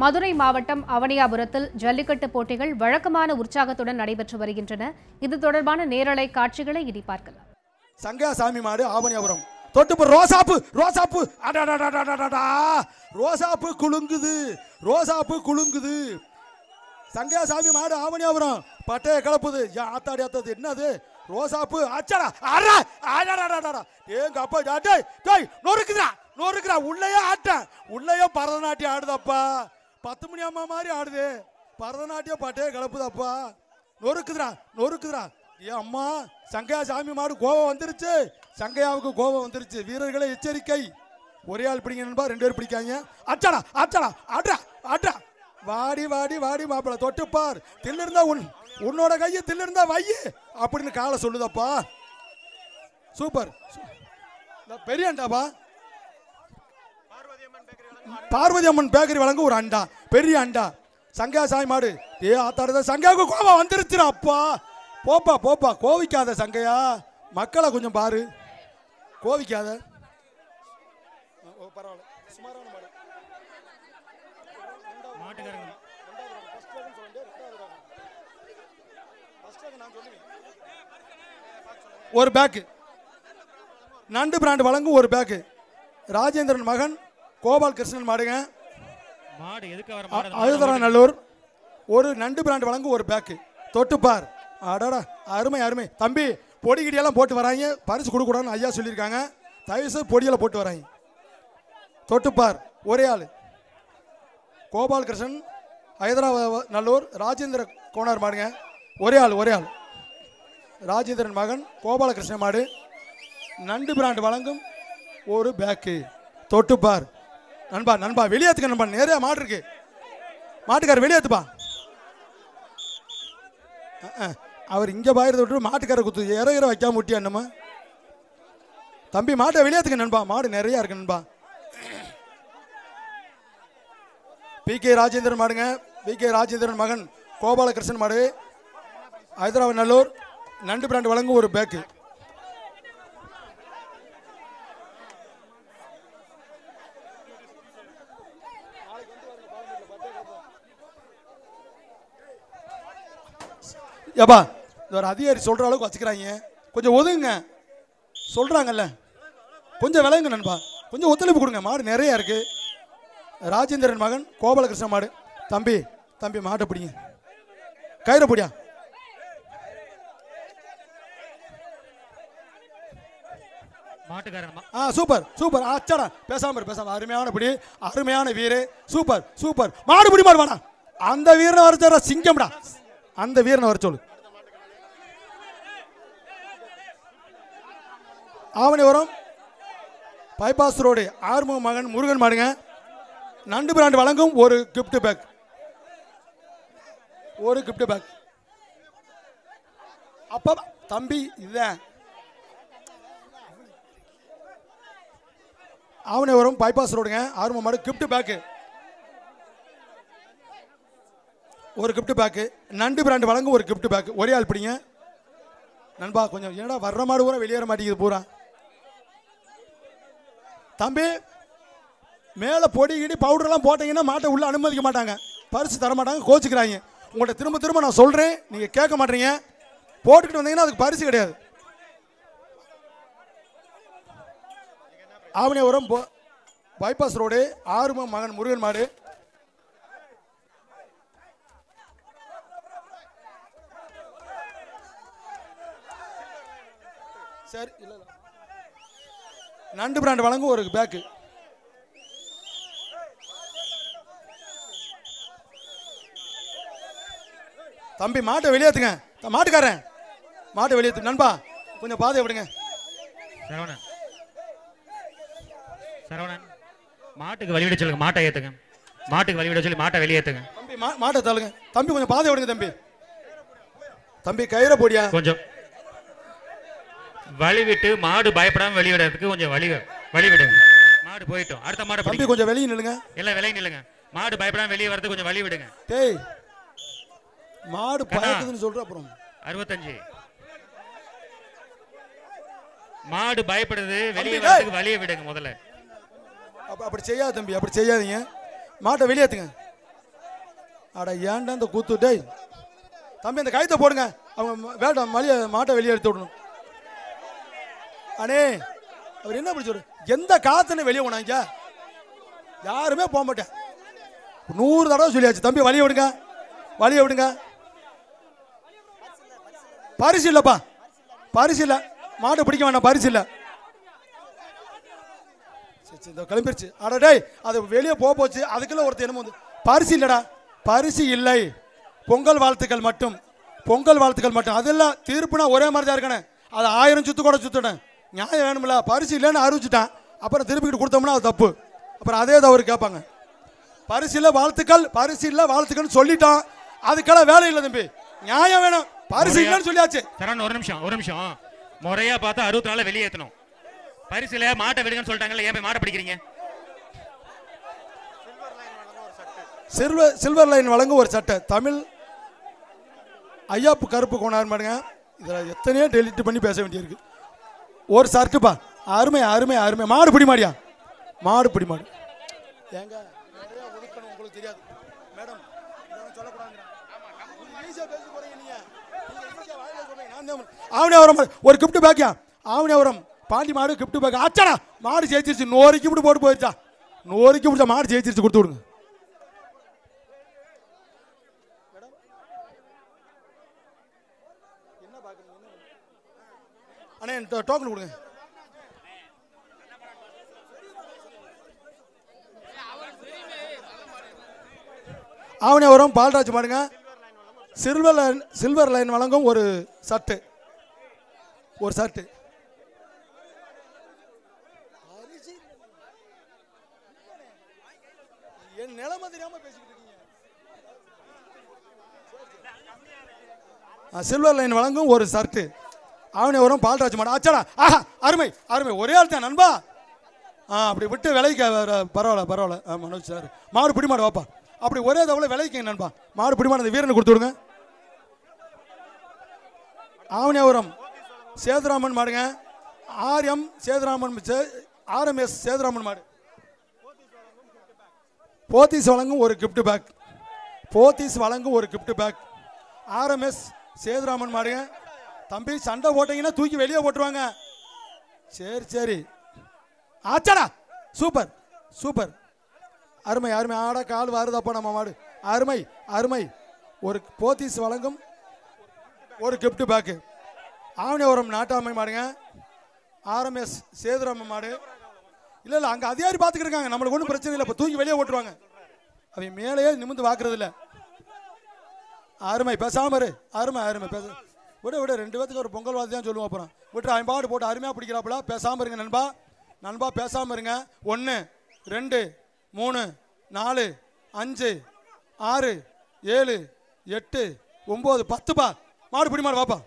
மதுரை மாவட்டம் அவனியாபுரத்தில் ஜல்லிக்கட்டு போட்டிகள் வழக்கமான உற்சாகத்துடன் நடைபெற்று வருகின்றன. இது தொடர்பான நேரலை காட்சிகளை இனி பார்க்கலாம். சங்கா சாமி மாடு ஆவணியாபுரம் தொட்டுப்பு ரோசாப்பு ரோசாப்பு. ரோசாப்பு குலுங்குது. ரோசாப்பு குலுங்குது. சங்கா சாமி மாடு ஆவணியாபுரம் பட்டைய கலப்புது ஆத்தாடி ஆத்தது என்னது? ரோசாப்பு. அச்சடா. அடா அடடடடடா ஏங்க அப்பா டேய் டேய் நொறுக்குதுடா. நொறுக்குடா உள்ளேயே ஆட்டேன். உள்ளேயே பரதநாட்டியம் ஆடுதப்பா. பத்து மணி அம்மா மாதிரி ஆடுது. பரதநாட்டியம் பாட்டே கலப்புதாப்பா. நொறுக்குதுடா நொறுக்குதுடா. ஏ அம்மா சங்கையா சாமி மாடு கோவம் வந்துருச்சு. சங்கையாவுக்கு கோவம் வந்துருச்சு. வீரர்களை எச்சரிக்கை. ஒரே ஆள் பிடிங்க நண்பா ரெண்டு பேர் பிடிக்காங்க அச்சடா அச்சடா அட்ரா அட்ரா வாடி வாடி வாடி மாப்பிள தொட்டுப்பார். தில்லு இருந்தா உன் உன்னோட கையை தில்லு இருந்தா வையு அப்படின்னு காலை சொல்லுதப்பா. சூப்பர். சூ- இந்த பெரிய அண்டாப்பா பார்வதி அம்மன் பேக்கரி வழங்க ஒரு அண்டா பெரிய அண்டா. சங்கா சாய் மாடு ஏ ஆத்தாடுத சங்காவுக்கு கோபம் வந்துருச்சுடா அப்பா. போப்பா போப்பா கோவிக்காத சங்கையா? மக்களை கொஞ்சம் பாரு. கோவிக்காத? பரவாயில்ல சுமாரான மாடு மாட்டுக்காரங்க ஒரு பேக்கு. நண்டு பிராண்ட் வழங்கும் ஒரு பேக்கு. ராஜேந்திரன் மகன் கோபால் கிருஷ்ணன் மாடுங்க. மாடு எதுக்கு வர மாடு அழுதரநல்லூர் ஒரு நண்டு பிராண்ட் வழங்கும் ஒரு பேக்கு. தொட்டுப்பார். அடடா அருமை அருமை. தம்பி பொடி கிடியெல்லாம் போட்டு வராங்க. பரிசு கொடுக்கூடாதுன்னு ஐயா சொல்லியிருக்காங்க. தயவுசெய்து பொடியெல்லாம் போட்டு வராங்க. தொட்டுப்பார். ஒரே ஆள். கோபால் கிருஷ்ணன் ஹைதராபாத் நல்லூர் ராஜேந்திர கோனார் மாடுங்க. ஒரே ஆள் ஒரே ஆள். ராஜேந்திரன் மகன் கோபாலகிருஷ்ணன் மாடு. நண்டு பிராண்ட் வழங்கும் ஒரு பேக்கு. தொட்டுப்பார். நண்பா நண்பா வெளியேத்துக்க நண்பா நிறைய மாடு இருக்கு. மாட்டுக்கார வெளியேத்துப்பா. அவர் இங்க பாயிரத விட்டு மாட்டுக்கார குத்து இற வைக்கா வைக்காம விட்டியா தம்பி மாட்டை வெளியேத்துக்க நண்பா மாடு நிறைய இருக்கு நண்பா. பி கே ராஜேந்திரன் மாடுங்க பி கே ராஜேந்திரன் மகன் கோபாலகிருஷ்ணன் மாடு ஹைதராபாத் நல்லூர் நண்டு பிராண்ட் வழங்கும் ஒரு பேக்கு. ஏப்பா இது ஒரு அதிகாரி சொல்ற அளவுக்கு வச்சுக்கிறாங்க. கொஞ்சம் ஒதுங்க சொல்றாங்கல்ல. கொஞ்சம் விளையுங்க நண்பா. கொஞ்சம் ஒத்துழைப்பு கொடுங்க. மாடு நிறைய இருக்கு. ராஜேந்திரன் மகன் கோபாலகிருஷ்ண மாடு. தம்பி தம்பி மாட்டை பிடிங்க. கயிறை பிடியா? ஆ சூப்பர் சூப்பர். அச்சடா பேசாம பேசாம. அருமையான பிடி அருமையான வீரு. Super super. மாடு பிடி மாடு வாடா. அந்த வீரனை வர சொல்ற சிங்கம்டா. அந்த வீரனை வர சொல்லு. ஆவணிவரம் பைபாஸ் ரோடு ஆறுமுக மகன் முருகன் மாடுங்க. நண்டு பிராண்டு வழங்கும் ஒரு gift பேக் ஒரு gift பேக் அப்பா தம்பி இதுதான் ஆவணிவரம் பைபாஸ் ரோடுங்க ஆர்வம் மாடு கிஃப்ட் பேக்கு ஒரு கிஃப்ட் பேக்கு நண்டு பிராண்டு வழங்கும் ஒரு கிஃப்ட் பேக்கு ஒரே ஆள் பிடிங்க. நண்பா கொஞ்சம் என்னடா வர்ற மாடு பூரா வெளியேற மாட்டேங்குது பூரா. தம்பி மேலே பொடி கிடி பவுடர்லாம் போட்டீங்கன்னா மாட்டை உள்ள அனுமதிக்க மாட்டாங்க. பரிசு தர மாட்டாங்க கோச்சிக்கிறாங்க. உங்கள்கிட்ட திரும்ப திரும்ப நான் சொல்கிறேன் நீங்கள் கேட்க மாட்டீங்க. போட்டுக்கிட்டு வந்தீங்கன்னா அதுக்கு பரிசு கிடையாது. ஆவணியபுரம் போ- பைபாஸ் ரோடு ஆறும மகன் முருகன் மாடு. சரி இல்ல. நண்டு பிராண்ட் வழங்கும் ஒரு பேக்கு தம்பி மாட்டை வெளியேத்துங்க மாட்டுக்காரன். மாட்டை வெளியேத்து நண்பா கொஞ்சம் பாதையை விடுங்க. சரவணன். சரவணன் மாட்டுக்கு வழிவிட சொல்லுங்க மாட்டை ஏத்துங்க. மாட்டுக்கு வழிவிட சொல்லி மாட்டை வெளியேத்துங்க தம்பி மாட்டை தள்ளுங்க. தம்பி கொஞ்சம் பாதை விடுங்க தம்பி. தம்பி கயிறை போடியா? கொஞ்சம். வழி விட்டு மாடு பயப்படாம வெளியிடறதுக்கு கொஞ்சம் வழி வழி விடுங்க மாடு போயிட்டோம். அடுத்த மாடை தம்பி கொஞ்சம் வெளியே நில்லுங்க. எல்லாம் விலை நில்லுங்க. மாடு பயப்படாம வெளியே வரதுக்கு கொஞ்சம் வழி விடுங்க டேய் மாடு. பயக்குதுன்னு சொல்ற அப்புறம். அறுபத்தஞ்சு. மாடு பயப்படுது வெளியே வரதுக்கு வழியை விடுங்க முதல்ல. அப்ப அப்படி செய்யாத தம்பி அப்படி செய்யாதீங்க. மாட்டை வெளியேத்துங்க. அட ஏன்டா இந்த கூத்து? டேய். தம்பி அந்த கயத்தை போடுங்க. அவங்க வேண்டாம் மளிய மாட்டை வெளியே எடுத்து விடணும். அண்ணே அவர் என்ன அப்படி சொல்ற எந்த காலத்துல வெளியே போனாங்க? யாருமே போக மாட்டேன். நூறு தடவை சொல்லியாச்சு தம்பி வழிய விடுங்க. வழிய விடுங்க. பரிசு இல்லப்பா. பரிசு இல்ல. மாடு பிடிக்க வேண்டாம் பரிசு இல்ல. இந்த கிளம்பிருச்சு. அடடே டேய் அது வெளியே போக போச்சு. அதுக்குள்ள ஒருத்தர் என்னமோ வந்து பரிசு இல்லடா. பரிசு இல்லை. பொங்கல் வாழ்த்துக்கள் மட்டும். பொங்கல் வாழ்த்துக்கள் மட்டும். அதெல்லாம் தீர்ப்புனா ஒரே மாதிரி தான் இருக்கணும். அது ஆயிரம் சுத்து கூட சுத்தணும் நியாயம் வேணும்ல பரிசு இல்லைன்னு அறிவிச்சிட்டான். அப்புறம் திருப்பிக்கிட்டு கொடுத்தோம்னா அது தப்பு. அப்புறம் அதே தவறு கேட்பாங்க. பரிசு இல்லை வாழ்த்துக்கள். பரிசு இல்லை வாழ்த்துக்கள்னு சொல்லிட்டான். அதுக்கெல்லாம் வேலை இல்லை தம்பி. நியாயம் வேணும். பரிசு இல்லைன்னு சொல்லியாச்சு. சரண் ஒரு நிமிஷம் ஒரு நிமிஷம். முறையா பார்த்தா அறுபத்தி நாலு வெளியேற்றணும் பரிசுல மாட்டை விடுங்கன்னு சொல்லிட்டாங்கல்ல ஏன் போய் மாட்டை பிடிக்கிறீங்க? சில்வர் சில்வர் லைன் வழங்கும் ஒரு சட்டை. தமிழ் ஐயாப்பு கருப்பு கொண்டாடு பாருங்க. இதில் எத்தனையோ டெலிட் பண்ணி பேச வேண்டியிருக்கு. ஒரு சர்ட்டுப்பா அருமை அருமை அருமை. மாடு பிடி மாடியா? மாடு பிடி மாடு. ஏங்க உங்களுக்கு தெரியாது. மேடம் ஆவணியாவரம் ஒரு கிஃப்ட் பேக்கியா ஆவணியாவரம் பாண்டி மாடு கிஃப்ட் பேக் அச்சாடா மாடு ஜெயிச்சிருச்சு. நூறு இப்படி போட்டு போயிருச்சா நூறு பிடிச்ச மாடு ஜெயிச்சிருச்சு கொடுத்து விடுங்க. அண்ணே டோ- டோக்கன் கொடுங்க. ஆவணியாவரம் பால்ராஜ் பாருங்க சில்வர் லைன் சில்வர் லைன் வழங்கும் ஒரு சட்டு. ஒரு சட்டு. என் நிலைமை தெரியாம பேசிக்கிட்டு இருக்கீங்க. சில்வர் லைன் வழங்கும் ஒரு சர்ட்டு ஆவணியவரம் பால்ராஜ் மாடு. அச்சாடா ஆஹா அருமை அருமை. ஒரே ஆள் தான் நண்பா. ஆ அப்படி விட்டு விலைக்கு பரவாயில்ல பரவாயில்ல. மனோஜ் சார். மாடு பிடி மாடு வாப்பா. அப்படி ஒரே தவளை விலைக்கு நண்பா. மாடு பிடி மாடு அந்த வீரனை கொடுத்து விடுங்க. ஆவணியவரம் சேதுராமன் மாடுங்க. ஆர்எம் சேதுராமன் ஆர்எம்எஸ் சேதுராமன் மாடு. போத்தீஸ் வழங்கும் ஒரு கிஃப்ட் பேக் போத்தீஸ் வழங்கும் ஒரு கிஃப்ட் பேக் ஆர்எம்எஸ் சேதுராமன் மாடுங்க. தம்பி சண்டை போட்டீங்கன்னா தூக்கி வெளியே போட்டுருவாங்க. சரி சரி. ஆச்சாடா. Super super. அருமை அருமை. ஆட கால் வாருதாப்பா நம்ம மாடு. அருமை அருமை. ஒரு போத்தீஸ் வழங்கும் ஒரு கிஃப்ட் பேக்கு ஆவணியபுரம் நாட்டாமை மாடுங்க. ஆர்எம்எஸ் சேதுராம மாடு. இல்லை இல்லை அங்கே அதிகாரி பார்த்துக்கிருக்காங்க நம்மளுக்கு ஒன்றும் பிரச்சனை இல்லை. இப்போ தூக்கி வெளியே ஓட்டுருவாங்க அவங்க மேலேயே நிமிந்து பார்க்கறது இல்லை அருமை பேசாமரு அருமை அருமை. பேச. விட விட. ரெண்டு பேத்துக்கு ஒரு பொங்கல் வாதி தான் சொல்லுவோம் அப்புறம். விட்டு அவன் போட்டு அருமையாக பிடிக்கிறாப்புல. பேசாமல் இருங்க நண்பா. நண்பா பேசாமல் இருங்க. ஒன்று ரெண்டு மூணு நாலு அஞ்சு ஆறு ஏழு எட்டு ஒம்பது பத்துப்பா மாடு பிடி மாடு வாப்பா.